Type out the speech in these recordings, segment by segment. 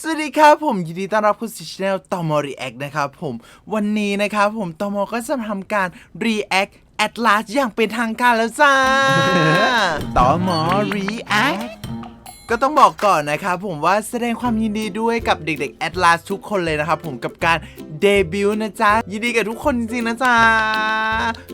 สวัสดีครับผมยินดีต้อนรับเข้าสู่ช anel ตอมอ React นะครับผมวันนี้นะครับผมตอมอก็จะทำการ React at last อย่างเป็นทางการแล้วจ้าตอมอ React ก็ต้องบอกก่อนนะครับผมว่าแสดงความยินดีด้วยกับเด็กๆ Atlas ทุกคนเลยนะครับผมกับการเดบิวต์นะจ๊ะ ยินดีกับทุกคนจริงๆนะจ๊ะ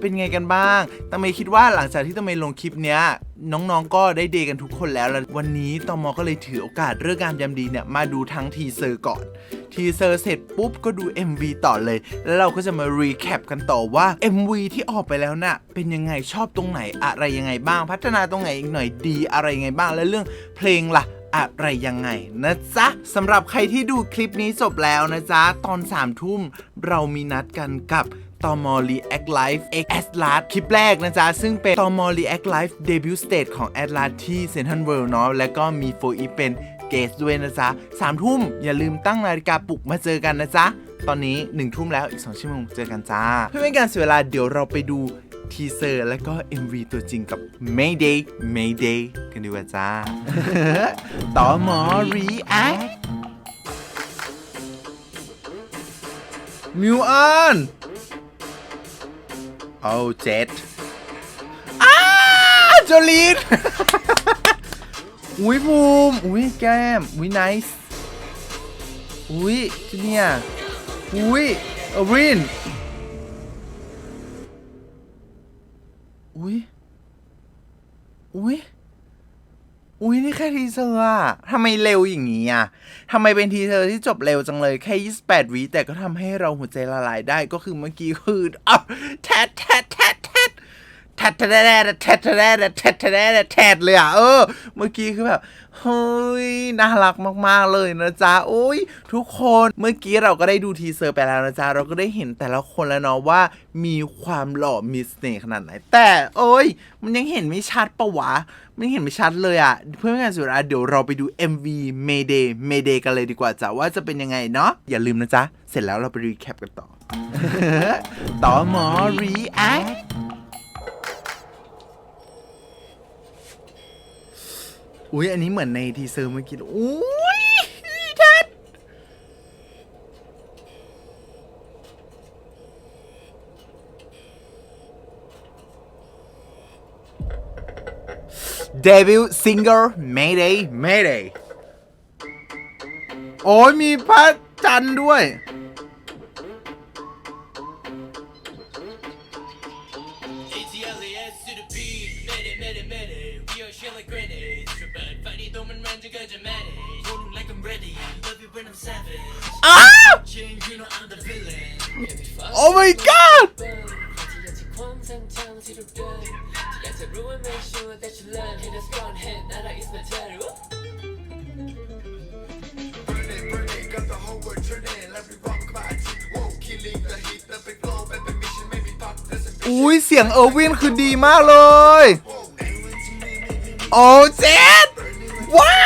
เป็นไงกันบ้างตังเมคิดว่าหลังจากที่ตังเมลงคลิปเนี้ยน้องๆ ก็ได้เดกันทุกคนแล้วแล้ววันนี้ตอมอก็เลยถือโอกาสเรื่องการยามดีเนี่ยมาดูทั้งทีเซอร์ก่อน ทีเซอร์เสร็จปุ๊บก็ดู MV ต่อเลย แล้วเราก็จะมารีแคปกันต่อว่า MV ที่ออกไปแล้วน่ะเป็นยังไงชอบตรงไหนอะไรยังไงบ้าง พัฒนาตรงไหนอีกหน่อยดีอะไรยังไงบ้างและเรื่องเพลงล่ะอะไรยังไงนะจ๊ะสำหรับใครที่ดูคลิปนี้จบแล้วนะจ๊ะ ตอน3ามทุ่มเรามีนัดกันกับตอมอ React Live X Atlas คลิปแรกนะจ๊ะ ซึ่งเป็นตอมอ React Live Debut Stage ของ Atlas ที่ Central World เนาะแล้วก็มีโฟอีเป็น เกสด้วยนะจ๊ะสามทุ่มอย่าลืมตั้งนาฬิกาปลุกมาเจอกันนะจ๊ะ ตอนนี้1นึ่ทุ่มแล้วอีก 2ชั่วโมงเจอกันจ้า เพื่อไม่ให้การเสียเวลาเดี๋ยวเราไปดูทีเซอร์และก็ MV ตัวจริงกับ Mayday Mayday กันดีกว่าจ้า ต่อหมอ React มิวออนเอาเจ็ดอ้าโจลีน อุ้ยภูมิอุ้ยแก้มอุ้ยไนส์อุ้ยจูเนียอุ้ยเอรินอุ้ยอุ้ยอุ้ยนี่แค่ทีเซอร์อะทำไมเร็วอย่างนี้อะทำไมเป็นทีเซอร์ที่จบเร็วจังเลย แค่ 28วิแต่ก็ทำให้เราหัวใจละลายได้ก็คือเมื่อกี้คืออะแทดแทดแทดแทดแทดแทดแทดแทดแทดแทดแทดเลยอะเออ เมื่อกี้คือแบบเฮ้ยน่ารักมากๆเลยนะจ๊ะอุ้ยทุกคนเมื่อกี้เราก็ได้ดูทีเซอร์ไปแล้วนะจ๊ะเราก็ได้เห็นแต่ละคนแล้วเนาะว่ามีความหล่อมิสเน่ห์ขนาดไหน แต่โอ้ยมันยังเห็นไม่ชัดปะวะไม่เห็นไม่ชัดเลยอะ เพื่อนกันสุดาเดี๋ยวเราไปดู MV Mayday Mayday กันเลยดีกว่าจ้ะว่าจะเป็นยังไงเนาะอย่าลืมนะจ๊ะเสร็จแล้วเราไปรีแคปกันต่อต่อหมอรีแอค อุ้ยอันนี้เหมือนในทีเซอร์เมื่อกี้เลยอุ้ยทัดเดบิวต์ซิงเกิล Mayday Mayday โอ้ยมีพระจันทร์ด้วย อุ้ยเสียงเออร์วินคือดีมากเลย โอ้เจ็ดว้า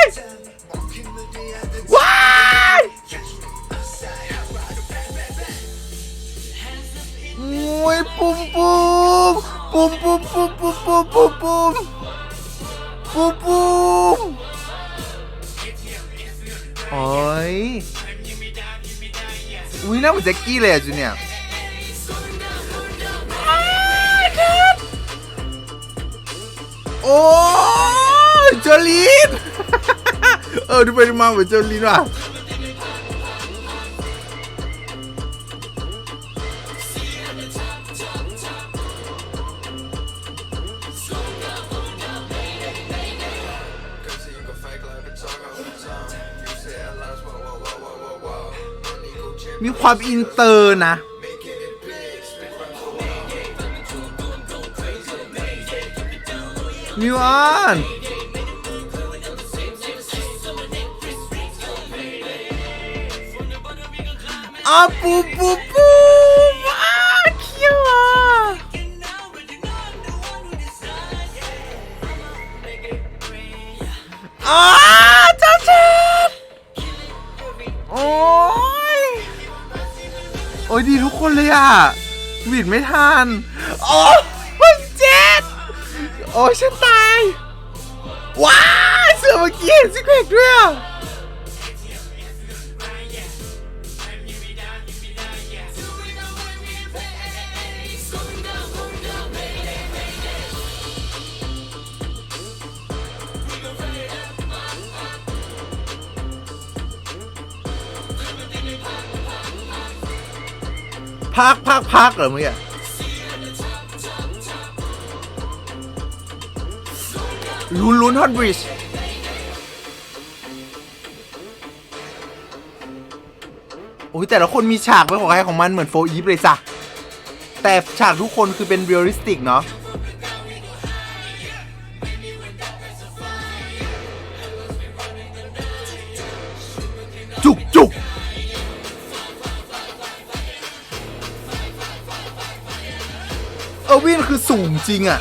ยว้ายอุ้ยปุ่มปุ่ม ปุ่มปุ่มปุ่มปุ่มปุ่มปุ่มปุ่มปุ่มปุ่มโอ้ยอุ้ยน่าเหมือนแจ็คกี้เลยอะจูเนี่ยโอ้ยโจลีน เออดูไปดูมาเหมือนโจลีนว่ะ มีความอินเตอร์นะ making it big. Spit from the มิวออนอ้าปูปูปูอ้าคิวอะอ้าเจ้าเจ็ดโอ้ย โอ้ยดีทุกคนเลยอะหวิดไม่ทันโอ้ยเจ็ดโอ้ยฉันตาย ว้าเสือเมื่อกี้เห็นซิกแพคด้วยอะ พักพักพักเหรอเมื่อกี้ลุ้นลุ้นฮอตบริดจ์โอ้ยแต่ละคนมีฉากเป็นของใครของมันเหมือนโฟอีฟเลยจ้ะแต่ฉากทุกคนคือเป็นเรียลลิสติกเนาะ ออร์วินคือสูงจริงอะ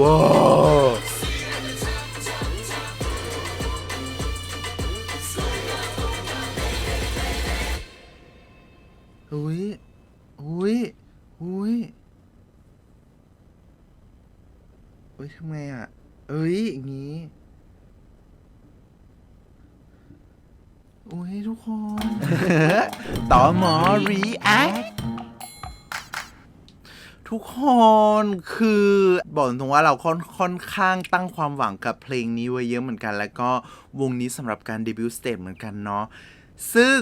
ว้า อุ้ยทำไงอะ เอ้ยอย่างงี้อุ้ยทุกคน ต่อหมอ react ทุกคนคือบอกตรงๆว่าเราค่อนค่อนข้างตั้งความหวังกับเพลงนี้ไว้เยอะเหมือนกัน แล้วก็วงนี้สำหรับการเดบิวต์สเตจเหมือนกันเนาะซึ่ง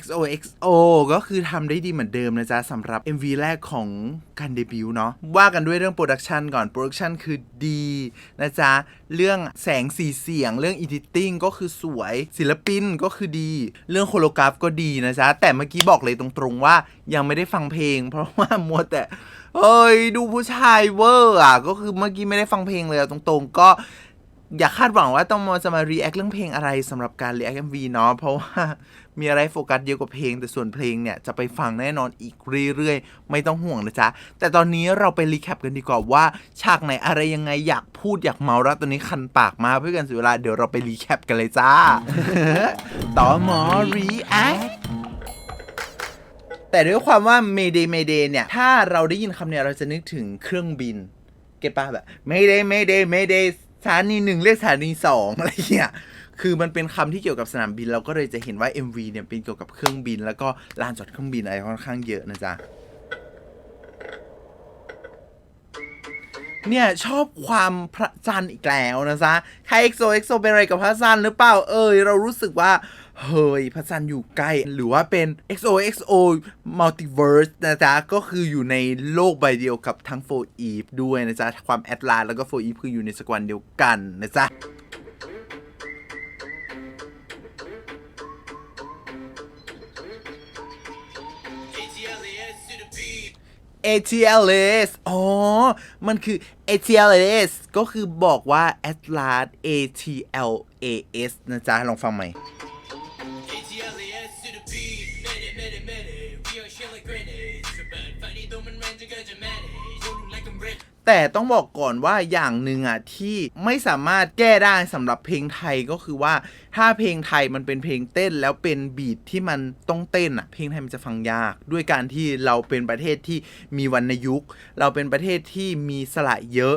XOXO ก็คือทำได้ดีเหมือนเดิมนะจ๊ะสำหรับ MV แรกของการเดบิวต์เนาะว่ากันด้วยเรื่องโปรดักชันก่อน โปรดักชันคือดีนะจ๊ะ เรื่องแสงสีเสียง เรื่องอีดิตติ้งก็คือสวย ศิลปินก็คือดี เรื่องโคโลกราฟก็ดีนะจ๊ะ แต่เมื่อกี้บอกเลยตรงๆว่ายังไม่ได้ฟังเพลง เพราะว่ามัวแต่เอ้ยดูผู้ชายเวอร์อะก็คือเมื่อกี้ไม่ได้ฟังเพลงเลยตรงๆก็ อย่าคาดหวังว่าต้องมจะมา react เรื่องเพลงอะไรสำหรับการ react MV เนาะเพราะว่ามีอะไรโฟกัสเยอะกว่าเพลง แต่ส่วนเพลงเนี่ย จะไปฟังแน่นอนอีกเรื่อยๆ ไม่ต้องห่วงนะจ๊ะ แต่ตอนนี้เราไปรีแคปกันดีกว่าว่า ฉากไหนอะไรยังไงอยากพูดอยากเมาแล้วตอนนี้คันปากมาเพื่อกันเสียเวลาเดี๋ยวเราไปรีแคปกันเลยจ้า ต่อหมอ react แต่ด้วยความว่า Mayday Mayday เนี่ย ถ้าเราได้ยินคำเนี่ยเราจะนึกถึงเครื่องบิน เก็ตป่ะแบบ Mayday Mayday Mayday ส ถานีหนึ่งเรียกสถานีสองอะไรเงี้ยคือมันเป็นคำที่เกี่ยวกับสนามบินเราก็เลยจะเห็นว่า MV เนี่ยเป็นเกี่ยวกับเครื่องบิน แล้วก็ลานจอดเครื่องบินอะไรค่อนข้างเยอะนะจ๊ะเนี่ยชอบความพระจันทร์อีกแล้วนะจ๊ะใครเอ็กโซเป็นอะไรกับพระจันทร์หรือเปล่าเอยเรารู้สึกว่า เฮ้ยพระจันทร์อยู่ใกล้ หรือว่าเป็น X O X O Multiverse นะจ๊ะ ก็คืออยู่ในโลกใบเดียวกับทั้งโฟอีฟด้วยนะจ๊ะ ความแอดลาสแล้วก็โฟอีฟคืออยู่ในสกวันเดียวกันนะจ๊ะ ATLAS to the P ATLS อ๋อ มันคือ ATLS ก็คือบอกว่า Atlas ATLAS นะจ๊ะ ลองฟังใหม่ แต่ต้องบอกก่อนว่าอย่างหนึ่งอะที่ไม่สามารถแก้ได้สำหรับเพลงไทยก็คือว่า ถ้าเพลงไทยมันเป็นเพลงเต้นแล้วเป็นบีทที่มันต้องเต้นอะ เพลงไทยมันจะฟังยาก ด้วยการที่เราเป็นประเทศที่มีวรรณยุกต์เราเป็นประเทศที่มีสระเยอะ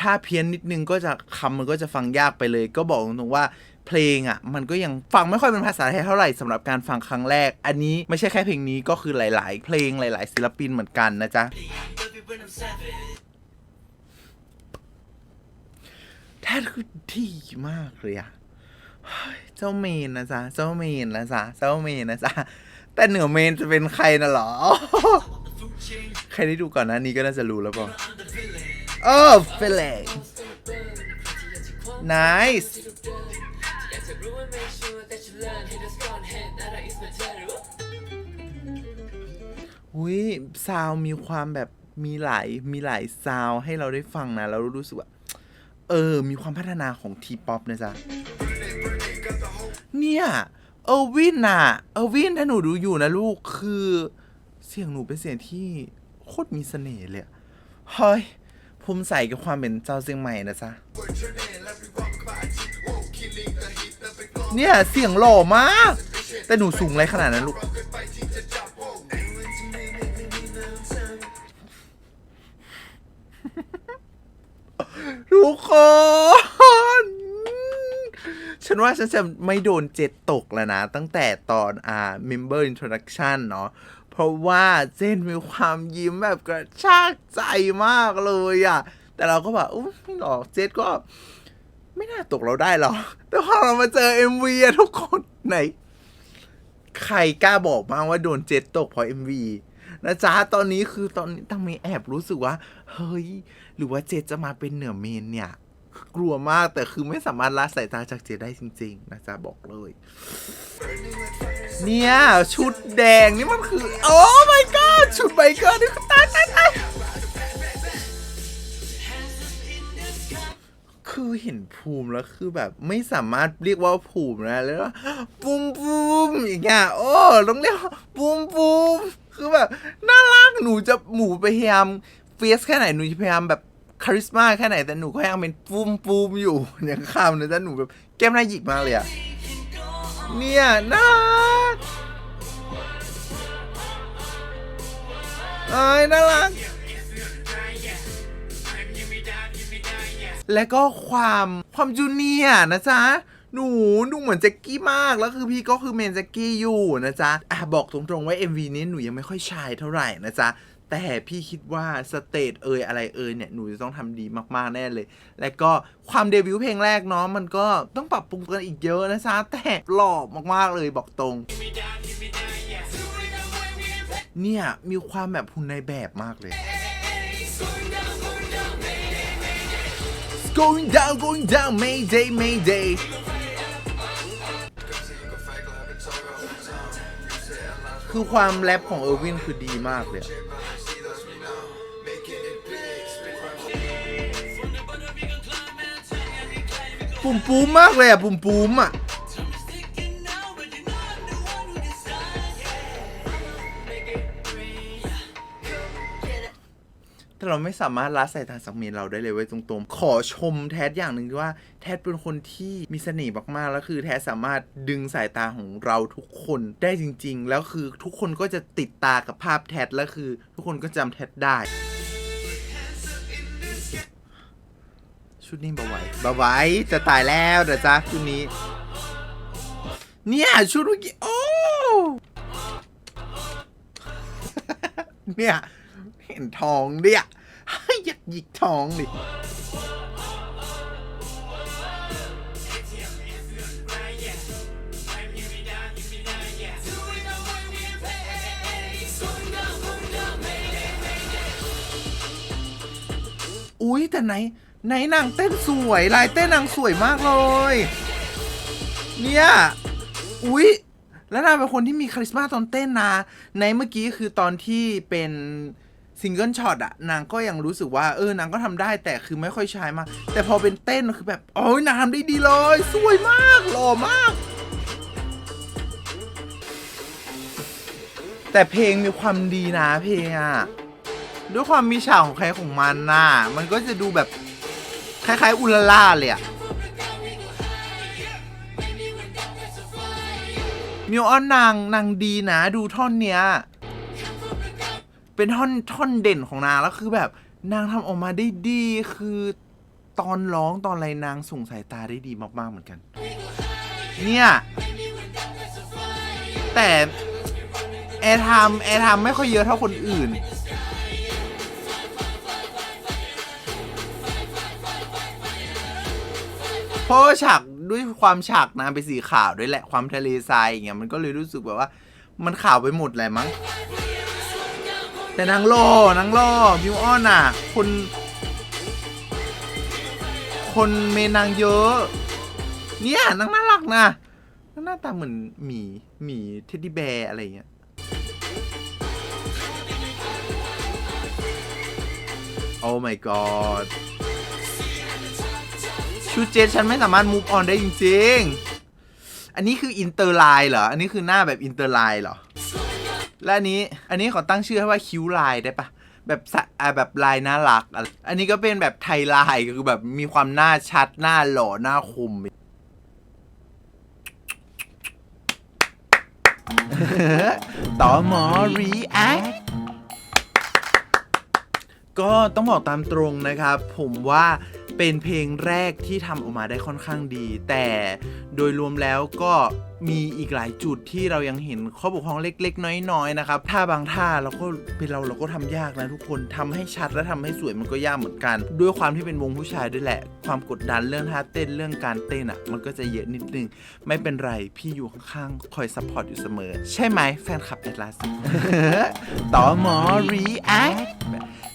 ถ้าเพี้ยนนิดนึงก็จะคำมันก็จะฟังยากไปเลย ก็บอกตรงๆว่าเพลงอะมันก็ยังฟังไม่ค่อยเป็นภาษาไทยเท่าไหร่สำหรับการฟังครั้งแรก อันนี้ไม่ใช่แค่เพลงนี้ก็คือหลาย ๆ เพลงหลาย ๆ ศิลปินเหมือนกันนะจ๊ะ แท้คือดีมากเลยอะเจ้าเมนนะจ๊ะ เจ้าเมนนะจ๊ะ เจ้าเมนนะจ๊ะ แต่เหนือเมนจะเป็นใครนะหรอ ใครได้ดูก่อนหนะนี้ก็น่าจะรู้แล้วเปล่า I'm the villain เออเฟล nice อยากจะรู้ว่า make sure that you learn hit the strong hand that is my terror อุ้ยซาวมีความแบบมีหลายมีหลายซาวให้เราได้ฟังนะ เรารู้สึกว่า เออ มีความพัฒนาของทีป๊อปนะจ๊ะ เนี่ย เออวินน่ะ เออวินถ้าหนูดูอยู่นะลูก คือเสียงหนูเป็นเสียงที่โคตรมีเสน่ห์เลยอะเฮ้ย ภูมิใจกับความเป็นเจ้าเสียงใหม่นะจ๊ะ เนี่ย เสียงหล่อมาก แต่หนูสูงอะไรขนาดนั้นลูก คน ฉันว่าฉันจะไม่โดนเจ็ดตกแล้วนะ ตั้งแต่ตอนอ่า member introduction เนาะเพราะว่าเจนมีความยิ้มแบบกระชากใจมากเลยอะแต่เราก็แบบอุ้ไม่หรอกเจดก็ไม่น่าตกเราได้หรอกแต่พอเรามาเจอ MV อะทุกคนไหน ใครกล้าบอกบ้างว่าโดนเจ็ดตกเพราะ MV นะจ๊ะตอนนี้คือตอนนี้ตั้งมีแอบรู้สึกว่า เฮ้ย หรือว่าเจดจะมาเป็นเหนือเมนเนี่ย กลัวมากแต่คือไม่สามารถละสายตาจากเจดได้จริง ๆ นะจ๊ะบอกเลย เนี่ย ชุดแดงนี่มันคือ โอ้ my god ชุดไบเกอร์นี่คือตายตายตายคือเห็นภูมิแล้วคือแบบไม่สามารถเรียกว่าภูมินะแล้วาปูมปูมอย่างเงี้ยโอ้ต้องเรียกว่าปูมปูม คือแบบน่ารักหนูจะหมูพยายามเฟียสแค่ไหนหนูจะพยายามแบบคาริสมาแค่ไหนแต่หนูก็ยังเป็นปูมปูมอยู่อย่างข้ามนะจ๊ะหนูแบบแก้มหน้าหยิกมากเลยอะเนี่ยน่ารักเอ้ยน่ารักและก็ความความจูเนียร์นะจ๊ะ หนูดูเหมือนแจ็กกี้มาก แล้วคือพี่ก็คือเมนแจ็กกี้อยู่นะจ๊ะอะบอกตรงๆว่า MV นี้หนูยังไม่ค่อยชายเท่าไหร่นะจ๊ะแต่พี่คิดว่าสเตจเอยอะไรเอยเนี่ยหนูจะต้องทำดีมากๆแน่เลย และก็ความเดบิวต์เพลงแรกเนาะมันก็ต้องปรับปรุงกันอีกเยอะนะจ๊ะแต่หล่อมากๆเลยบอกตรง เนี่ยมีความแบบหุ่นในแบบมากเลย going down going down mayday mayday คือความแรปของเออร์วินคือดีมากเลย ปุ่มปูมมากเลยอะ ปุ่มปูมอะ แต่เราไม่สามารถละสายตาจากเมนเราได้เลยเว้ยตรงๆ ขอชมแทสอย่างหนึ่งว่าแทสเป็นคนที่มีเสน่ห์มากๆ แล้วคือแทสสามารถดึงสายตาของเราทุกคนได้จริง ๆ แล้วคือทุกคนก็จะติดตากับภาพแทสแล้วคือ ทุกคนก็จำแทสได้ ชุดนี้บาไหวบาไหวจะตายแล้วเดี๋ยวจ้าชุดนี้ เนี่ยชุดเมื่อกี้โอ้เนี่ย เห็นทองดิอะ ยากหยิกทองดิอุ้ยแต่ไหนไหนนางเต้นสวย ลายเต้นนางสวยมากเลย เนี่ยอุ้ยแล้วนางเป็นคนที่มีคาริสมาตอนเต้นนะในเมื่อกี้คือตอนที่เป็น ซิงเกิลช็อตอะนางก็ยังรู้สึกว่าเออนางก็ทำได้แต่คือไม่ค่อยใช้มา แต่พอเป็นเต้นคือแบบโอ้ยนางทำได้ดีเลย สวยมากหล่อมาก แต่เพลงมีความดีนะเพลงอะด้วยความมีฉากของใครของมันน่ะมันก็จะดูแบบคล้ายๆอุลล่าเลยอะมิวออนนางนางดีนะ ดูท่อนเนี้ย เป็นท่อนท่อนเด่นของนางแล้วคือแบบนางทำออกมาได้ดีคือตอนร้องตอนอะไรนางส่งสายตาได้ดีมากๆเหมือนกัน เนี่ยแต่แอร์ไทม์แอร์ไทม์ไม่ค่อยเยอะเท่าคนอื่น เพราะฉากด้วยความฉากน้ำเป็นสีขาวด้วยแหละความทะเลทรายอย่างเงี้ยมันก็เลยรู้สึกแบบว่า มันขาวไปหมดแหละมั้ง แต่นางโลนางโลมิวออนอะ คน คนเมนนางเยอะ เนี่ยนางน่ารักนะนหน้าตาเหมือนหมีหมีเท็ดดี้แบร์อะไรเงี้ยโอ้ my god ชุดเจนฉันไม่สามารถมูฟออนได้จริง ๆ อันนี้คืออินเตอร์ไลน์เหรอ อันนี้คือหน้าแบบอินเตอร์ไลน์เหรอ และอันนี้ อันนี้ขอตั้งชื่อให้ว่าคิ้วลน์ได้ปะแบบสะอ่าแบบลายน่ารักอะไรอันนี้ก็เป็นแบบไทยลายคือแบบมีความหน้าชัดหน้าหล่อหน้าคมต่อหมอรีแอคก็ต้องบอกตามตรงนะครับ ผมว่าเป็นเพลงแรกที่ทำออกมาได้ค่อนข้างดี แต่โดยรวมแล้วก็ มีอีกหลายจุดที่เรายังเห็นข้อบกพร่องเล็ก ๆ น้อยๆนะครับท่าบางท่าเราก็เป็นเราเราก็ทำยากนะทุกคนทำให้ชัดและทำให้สวยมันก็ยากเหมือนกัน ด้วยความที่เป็นวงผู้ชายด้วยแหละ ความกดดันเรื่องท่าเต้นเรื่องการเต้นอะ มันก็จะเยอะนิดนึง ไม่เป็นไรพี่อยู่ข้างๆคอยซัพพอร์ตอยู่เสมอ ใช่ไหมแฟนคลับแอดลาสต่อหมอรีแอค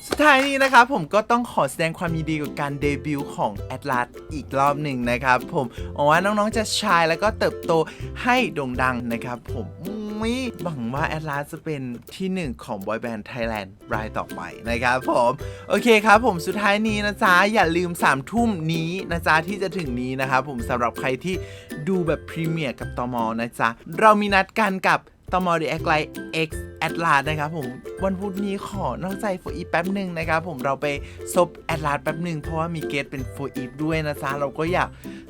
สุดท้ายนี้นะครับผมก็ต้องขอแสดงความยินดีกับการเดบิวต์ของ Atlas อีกรอบหนึ่งนะครับผมหวังว่าน้องๆจะชายแล้วก็เติบโตให้โด่งดังนะครับผมม่หวังว่า Atlas จะเป็นที่หนึ่งของ Boy Band Thailand รายต่อไปนะครับผม โอเคครับผมสุดท้ายนี้นะจ๊ะ อย่าลืม3ามทุ่มนี้นะจ๊ะ ที่จะถึงนี้นะครับผมสำหรับใครที่ดูแบบพรีเมียร์กับตอมนะจ๊ะ เรามีนัดกันกับตอม React Live X Atlas นะครับผมวันพุธนี้ขอนอกใจโฟอีแป๊บหนึ่งนะครับผมเราไปซบ Atlas แป๊บหนึ่งเพราะว่ามีเกสเป็นโฟอีด้วยนะจ๊ะเราก็อยาก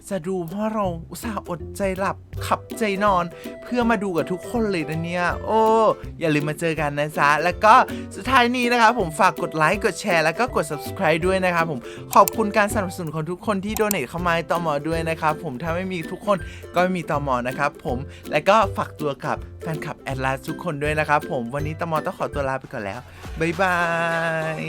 จะดูเพราะเราอุตส่าห์อดใจหลับขับใจนอน เพื่อมาดูกับทุกคนเลยนะเนี่ย โอ้ อย่าลืมมาเจอกันนะจ๊ะแล้วก็สุดท้ายนี้นะครับผมฝากกดไลค์กดแชร์แล้วก็กด subscribe ด้วยนะครับผมขอบคุณการสนับสนุนของทุกคนที่โดเนทเข้ามาให้ตมด้วยนะครับผมถ้าไม่มีทุกคนก็ไม่มีต่อมอนะครับผมและก็ฝากตัวกับแฟนคลับแอดลาสทุกคนด้วยนะครับผมวันนี้ตมต้องขอตัวลาไปก่อนแล้ว บ๊ายบาย